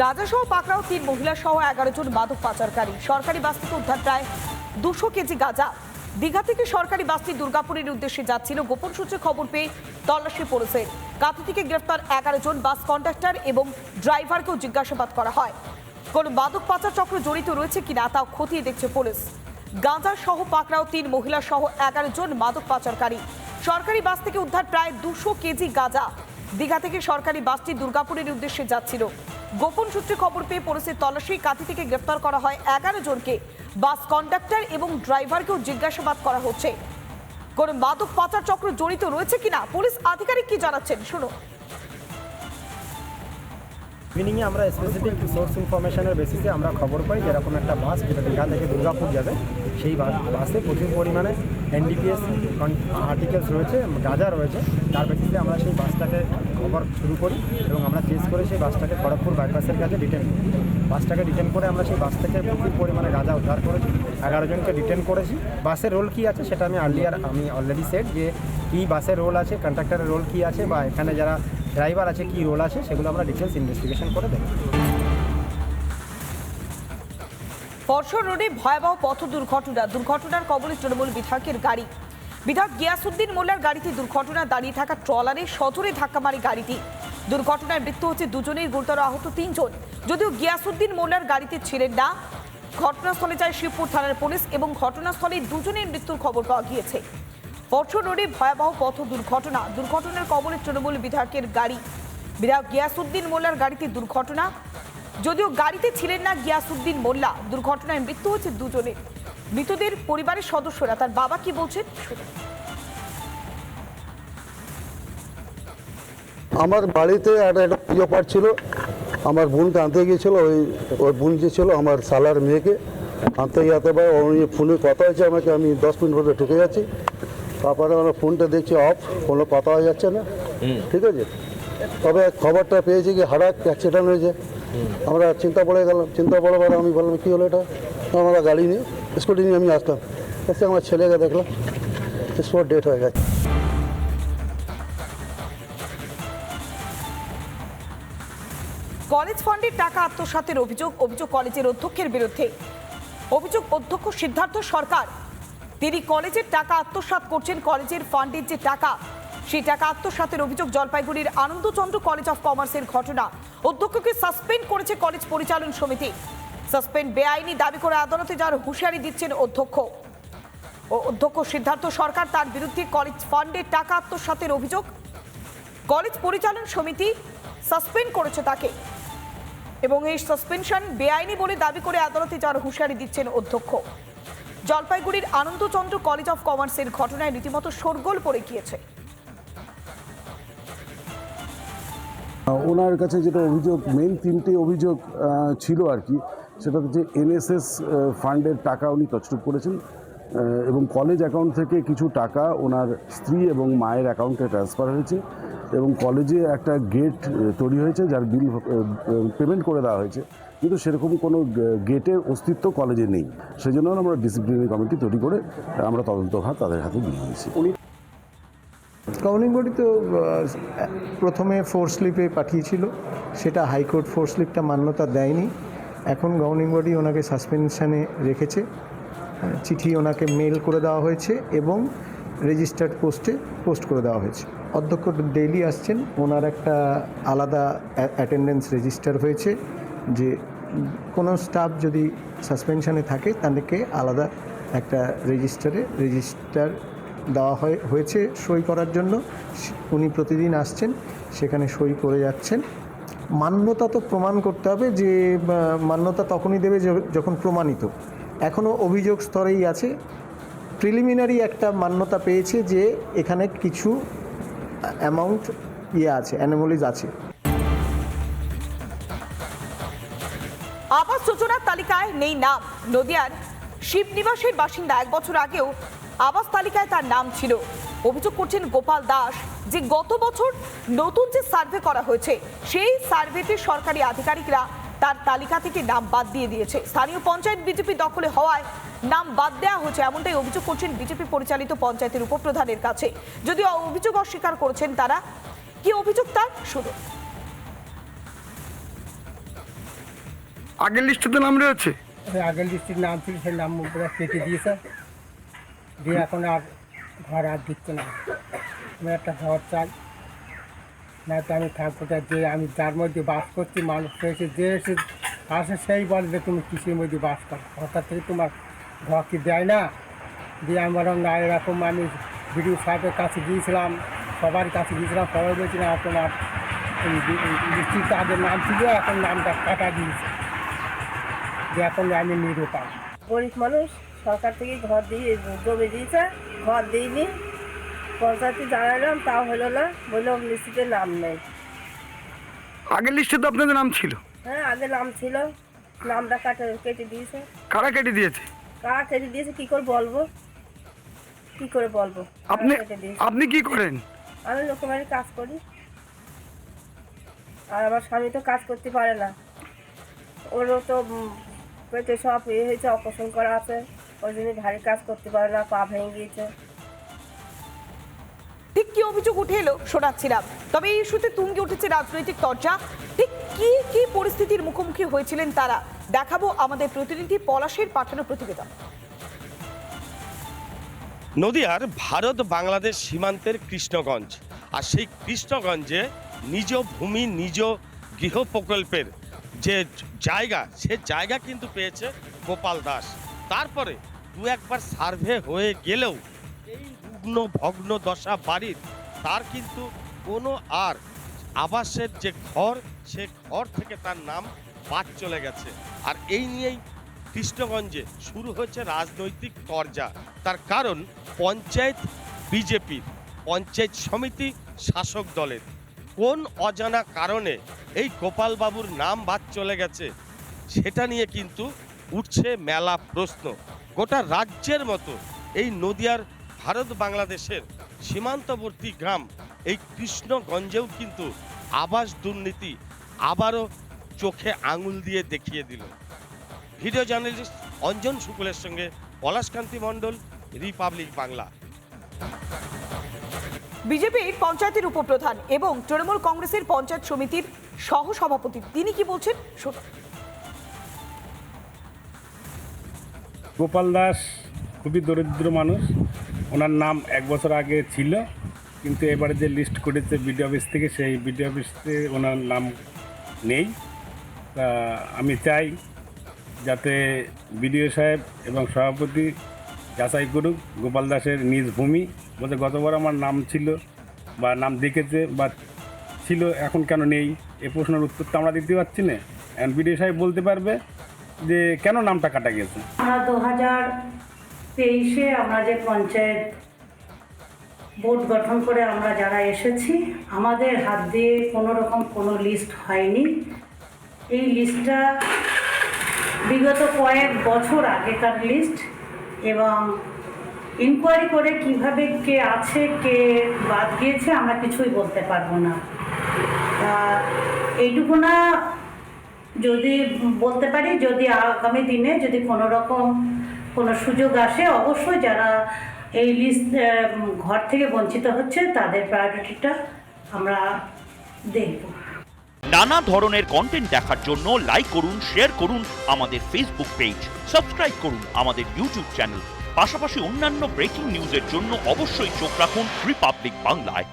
গাঁজাসহ পাকড়াও তিন মহিলা সহ এগারো জন মাদক পাচারকারী। সরকারি বাস থেকে উদ্ধার প্রায় দুশো কেজি গাঁজা। দীঘা থেকে সরকারি বাসটি দুর্গাপুরের উদ্দেশ্যে যাচ্ছিল। গোপন সূত্রে খবর পেয়ে তল্লাশি পড়েছে। কাঁথি থেকে গ্রেফতার এগারো জন বাস কন্ডাক্টর এবং ড্রাইভারকেও জিজ্ঞাসাবাদ করা হয়। কোন মাদক পাচার চক্র জড়িত রয়েছে কিনা তাও খতিয়ে দেখছে পুলিশ। গাঁজা সহ পাকড়াও তিন মহিলা সহ এগারো জন মাদক পাচারকারী। সরকারি বাস থেকে উদ্ধার প্রায় দুশো কেজি গাঁজা। দীঘা থেকে সরকারি বাসটি দুর্গাপুরের উদ্দেশ্যে যাচ্ছিল। গোপন সূত্রে খবর পেয়ে পুলিশের তল্লাশি, কাঁথি থেকে গ্রেফতার করা হয় এগারো জনকে। বাস কন্ডাক্টর এবং ড্রাইভারকেও জিজ্ঞাসাবাদ করা হচ্ছে। কোন মাদক পাচার চক্র জড়িত রয়েছে কিনা? পুলিশ আধিকারিক কি জানাচ্ছেন? শুনুন। ইভিনিংয়ে আমরা স্পেসিফিক সোর্স ইনফরমেশনের বেসিসে আমরা খবর পাই যে এরকম একটা বাস যেটা দীঘা থেকে দুর্গাপুর যাবে। সেই বাসে প্রচুর পরিমাণে এনডিপিএস আর্টিকেলস রয়েছে, গাঁজা রয়েছে, তার বেসিসে আমরা সেই বাসটাকে খবর শুরু করি এবং আমরা চেস করে সেই বাসটাকে খড়গপুর বাইপাসের কাছে ডিটেন করি। বাসটাকে ডিটেন করে আমরা সেই বাস থেকে প্রচুর পরিমাণে গাঁজা উদ্ধার করেছি, এগারো জনকে ডিটেন করেছি। বাসের রোল কী আছে সেটা আমি আর্লিয়ার আমি অলরেডি সেট যে কী বাসের রোল আছে কন্ট্রাক্টরের রোল কী আছে বা এখানে যারা ড্রাইভার আছে, কী রোল আছে, সেগুলো আমরা ডিটেলস ইনভেস্টিগেশন করে দেখব। পরশর রোডে ভয়াবহ পথ দুর্ঘটনা। দুর্ঘটনার কবলে তৃণমূল বিধায়কের গাড়ি। বিধায়ক গিয়াসুদ্দিন মোল্লার গাড়িতে দুর্ঘটনা, দাঁড়িয়ে থাকা ট্রলারে সজোরে ধাক্কা মারে গাড়িটি। দুর্ঘটনায় মৃত্যু হচ্ছে দুজনের, গুরুতর আহত তিনজন। যদিও গিয়াসুদ্দিন মোল্লার গাড়িতে ছিলেন না, ঘটনাস্থলে যায় শিবপুর থানার পুলিশ এবং ঘটনাস্থলে দুজনের মৃত্যুর খবর পাওয়া গিয়েছে। পরশর রোডে ভয়াবহ পথ দুর্ঘটনা। দুর্ঘটনার কবলে তৃণমূল বিধায়কের গাড়ি। বিধায়ক গিয়াসুদ্দিন মোল্লার গাড়িতে দুর্ঘটনা যদিও গাড়িতে ছিলেন না গিয়াসুদ্দিন মোল্লা। দুর্ঘটনায় মৃত্যু হয়েছে দুজনের। মৃতদের পরিবারের সদস্যরা তার বাবা কি বলছেন? আমার বাড়িতে একটা একটা পুজো পাঠ ছিল। আমার বোনকে আনতে গিয়েছিল ওই ওই বোন যে ছিল আমার সালার মেয়েকে আনতে যাতে পারে ওই ফোনে কথা হয়েছে আমাকে আমি দশ মিনিট পরে ঢুকে যাচ্ছি। তারপরে আমার ফোনটা দেখছি অফ কোনো কথা হয়ে যাচ্ছে না। ঠিক আছে? তবে খবরটা পেয়েছি কি হারাক অ্যাক্সিডেন্ট হয়েছে। আমরা চিন্তা পড়ে গেলাম, চিন্তা পড়ে পরে আমি বললাম, কী হলো এটা? আমরা গাড়ি নিয়ে স্কুটি নিয়ে আমি আসলাম। এসে আমার ছেলেকে দেখলাম স্পট ডেট হয়ে গেছে। কলেজ ফান্ডের টাকা আত্মসাতের অভিযোগ অভিযোগ কলেজের অধ্যক্ষের বিরুদ্ধে। অভিযোগ অধ্যক্ষ সিদ্ধার্থ সরকার, তিনি কলেজের টাকা আত্মসাৎ করছেন, কলেজের ফান্ডের যে টাকা সেই টাকা আত্মসাতের অভিযোগ জলপাইগুড়ির আনন্দচন্দ্র কলেজ অফ কমার্সের ঘটনা। অধ্যক্ষকে সাসপেন্ড করেছে কলেজ পরিচালন সমিতি। সাসপেন্ড বেআইনি দাবি করে আদালতে যার হুঁশিয়ারি দিচ্ছেন অধ্যক্ষ। অধ্যক্ষ সিদ্ধার্থ সরকার তার বিরুদ্ধে কলেজ ফান্ডের টাকা আত্মসাতের অভিযোগ। কলেজ পরিচালন সমিতি সাসপেন্ড করেছে তাকে। এবং এই সাসপেনশন বেআইনি বলে দাবি করে আদালতে যার হুঁশিয়ারি দিচ্ছেন অধ্যক্ষ। জলপাইগুড়ির আনন্দচন্দ্র কলেজ অফ কমার্সের ঘটনায় রীতিমতো শোরগোল পড়ে গিয়েছে। ওনার কাছে যেটা অভিযোগ মেন তিনটে অভিযোগ ছিল আর কি। সেটা হচ্ছে এনএসএস ফান্ডের টাকা উনি তছরূপ করেছেন এবং কলেজ অ্যাকাউন্ট থেকে কিছু টাকা ওনার স্ত্রী এবং মায়ের অ্যাকাউন্টে ট্রান্সফার হয়েছে এবং কলেজে একটা গেট তৈরি হয়েছে, যার বিল পেমেন্ট করে দেওয়া হয়েছে। কিন্তু সেরকম কোনো গেটের অস্তিত্ব কলেজে নেই। সেই জন্য আমরা ডিসিপ্লিনারি কমিটি তৈরি করে আমরা তদন্তভার তাদের হাতে দিয়ে দিয়েছি গভর্নিং বডি তো প্রথমে ফোর স্লিপে পাঠিয়েছিল। সেটা হাইকোর্ট ফোর স্লিপটা মান্যতা দেয়নি। এখন গভর্নিং বডি ওনাকে সাসপেনশানে রেখেছে। চিঠি ওনাকে মেল করে দেওয়া হয়েছে এবং রেজিস্টার্ড পোস্টে পোস্ট করে দেওয়া হয়েছে। অধ্যক্ষ ডেইলি আসছেন, ওনার একটা আলাদা অ্যাটেন্ডেন্স রেজিস্টার হয়েছে যে কোনো স্টাফ যদি সাসপেনশানে থাকে, তাদেরকে আলাদা একটা রেজিস্টারে রেজিস্টার দেওয়া হয়, হয়েছে সই করার জন্য। উনি প্রতিদিন আসছেন, সেখানে সই করে যাচ্ছেন। মান্যতা তো প্রমাণ করতে হবে যে মান্যতা তখনই দেবে যখন প্রমাণিত। এখনও অভিযোগ স্তরেই আছে। প্রিলিমিনারি একটা মান্যতা পেয়েছে যে, এখানে কিছু অ্যামাউন্ট ইয়ে আছে, অ্যানোমলিজ আছে। আবাস যোজনার তালিকায় নেই নাম। নদিয়ার শিবনিবাসের বাসিন্দা এক বছর আগেও আবাস তালিকায় তার নাম ছিল। অভিযোগ করছেন গোপাল দাস যে গত বছর নতুন যে সার্ভে করা হয়েছে সেই সার্ভেতে সরকারি আধিকারিকরা তার তালিকা থেকে নাম বাদ দিয়ে দিয়েছে। স্থানীয় পঞ্চায়েত বিজেপি দখলে হওয়ায় নাম বাদ দেওয়া হয়েছে এমনটাই অভিযোগ করছেন বিজেপি পরিচালিত পঞ্চায়েতের উপপ্রধানের কাছে। যদিও অভিযোগ অস্বীকার করেছেন তারা কি অভিযোগ তার? শুধু আগের লিস্টে তো নাম রয়েছে। আগের লিস্টের নাম ছিল সেই নাম কেটে দিয়েছে। দিয়ে এখন আর ঘর আর দিচ্ছে না। আমি একটা ঘর চাই। না তো আমি থাকব যে আমি যার মধ্যে বাস করছি, মানুষ হয়েছে যে এসে আসে সেই বলবে তুমি কিসের মধ্যে বাস করো। হঠাৎ থেকে তোমার ঘর কি দেয় না? দিয়ে আমার না, এরকম আমি ভিডিও সাহেবের কাছে গিয়েছিলাম, সবার কাছে গিয়েছিলাম, সবাই বলছিলাম তোমার লিস্টিতে আগের নাম ছিল, এখন নামটা কাটা দিয়েছে। যে এখন আমি নিরুপায়। গরিব মানুষ সরকার থেকে ঘর দিয়ে জমি দিয়েছে ঘর দিইনি। পঞ্চায়েতে জানালাম তাও হলো না বলল লিস্টিতে নাম নেই। আগের লিস্টে তো আপনাদের নাম ছিল? হ্যাঁ আগে নাম ছিল। নামটা কাটে কেটে দিয়েছে? কারা কেটে দিয়েছে? কারা কেটে দিয়েছে কী করে বলব? কী করে বলব? আপনি আপনি কি করেন? আমি লোকমারি কাজ করি। আর আমার স্বামী তো কাজ করতে পারে না। ওরও তো পেটে সব ইয়ে হয়েছে অপারেশন করা আছে। ওই জন্য ভারী কাজ করতে পারে না পা ভেঙে গিয়েছে। ঠিক কি অভিযোগ উঠে এলো শোনাচ্ছিলাম। তবে এই ইস্যুতে তুঙ্গে উঠেছে রাজনৈতিক চর্চা ঠিক কি কি পরিস্থিতির মুখোমুখি হয়েছিলেন তারা? দেখাবো আমাদের প্রতিনিধি পলাশের পাঠানো প্রতিবেদন। নদিয়ার ভারত বাংলাদেশ সীমান্তের কৃষ্ণগঞ্জ। আর সেই কৃষ্ণগঞ্জে নিজ ভূমি নিজ গৃহ প্রকল্পের যে জায়গা সে জায়গা কিন্তু পেয়েছে গোপাল দাস। তারপরে দু একবার সার্ভে হয়ে গেলেও এই রুগ্ন ভগ্ন দশা বাড়ির, তার কিন্তু কোনো আর আবাসের যে ঘর, সে ঘর থেকে তার নাম বাদ চলে গেছে। আর এই নিয়েই কৃষ্ণগঞ্জে শুরু হয়েছে রাজনৈতিক তরজা। তার কারণ পঞ্চায়েত বিজেপির, পঞ্চায়েত সমিতি শাসক দলের। কোন অজানা কারণে এই গোপালবাবুর নাম বাদ চলে গেছে, সেটা নিয়ে কিন্তু উঠছে মেলা প্রশ্ন। গোটা রাজ্যের মতো এই নদিয়ার ভারত বাংলাদেশের সীমান্তবর্তী গ্রাম এই কৃষ্ণগঞ্জেও কিন্তু আবাস দুর্নীতি আবারও চোখে আঙুল দিয়ে দেখিয়ে দিল। ভিডিও জার্নালিস্ট অঞ্জন শুকুলের সঙ্গে পলাশকান্তি মণ্ডল, রিপাবলিক বাংলা। বিজেপির পঞ্চায়েতের উপপ্রধান এবং তৃণমূল কংগ্রেসের পঞ্চায়েত সমিতির সহ সভাপতি তিনি কি বলছেন? গোপাল দাস খুবই দরিদ্র মানুষ। ওনার নাম এক বছর আগে ছিল, কিন্তু এবারে যে লিস্ট করেছে বিডিও অফিস থেকে, সেই বিডিও অফিসে ওনার নাম নেই। তা আমি চাই যাতে বিডিও সাহেব এবং সভাপতি যাচাই করুক, গোপাল দাসের নিজ ভূমি। বলতে গতবার আমার নাম ছিল বা নাম দেখেছে বা ছিল, এখন কেন নেই? এ প্রশ্নের উত্তর তো আমরা দিতে পারছি না। এখন বিডিও সাহেব বলতে পারবে যে কেন নামটা কাটা গেছে আমরা দু হাজার তেইশে আমরা যে পঞ্চায়েত বোর্ড গঠন করে আমরা যারা এসেছি, আমাদের হাত দিয়ে কোনো রকম কোনো লিস্ট হয়নি। এই লিস্টটা বিগত কয়েক বছর আগেকার লিস্ট এবং ইনকোয়ারি করে কীভাবে কে আছে, কে বাদ গিয়েছে আমরা কিছুই বলতে পারব না। এইটুকু না যদি বলতে পারি, যদি আগামী দিনে যদি কোনো রকম কোনো সুযোগ আসে, অবশ্যই যারা এই লিস্ট ঘর থেকে বঞ্চিত হচ্ছে, তাদের প্রায়োরিটিটা আমরা দেখব। নানা ধরনের কন্টেন্ট দেখার জন্য লাইক করুন শেয়ার করুন আমাদের ফেসবুক পেজ সাবস্ক্রাইব করুন আমাদের ইউটিউব চ্যানেল পাশাপাশি অন্যান্য ব্রেকিং নিউজের জন্য অবশ্যই চোখ রাখুন রিপাবলিক বাংলায়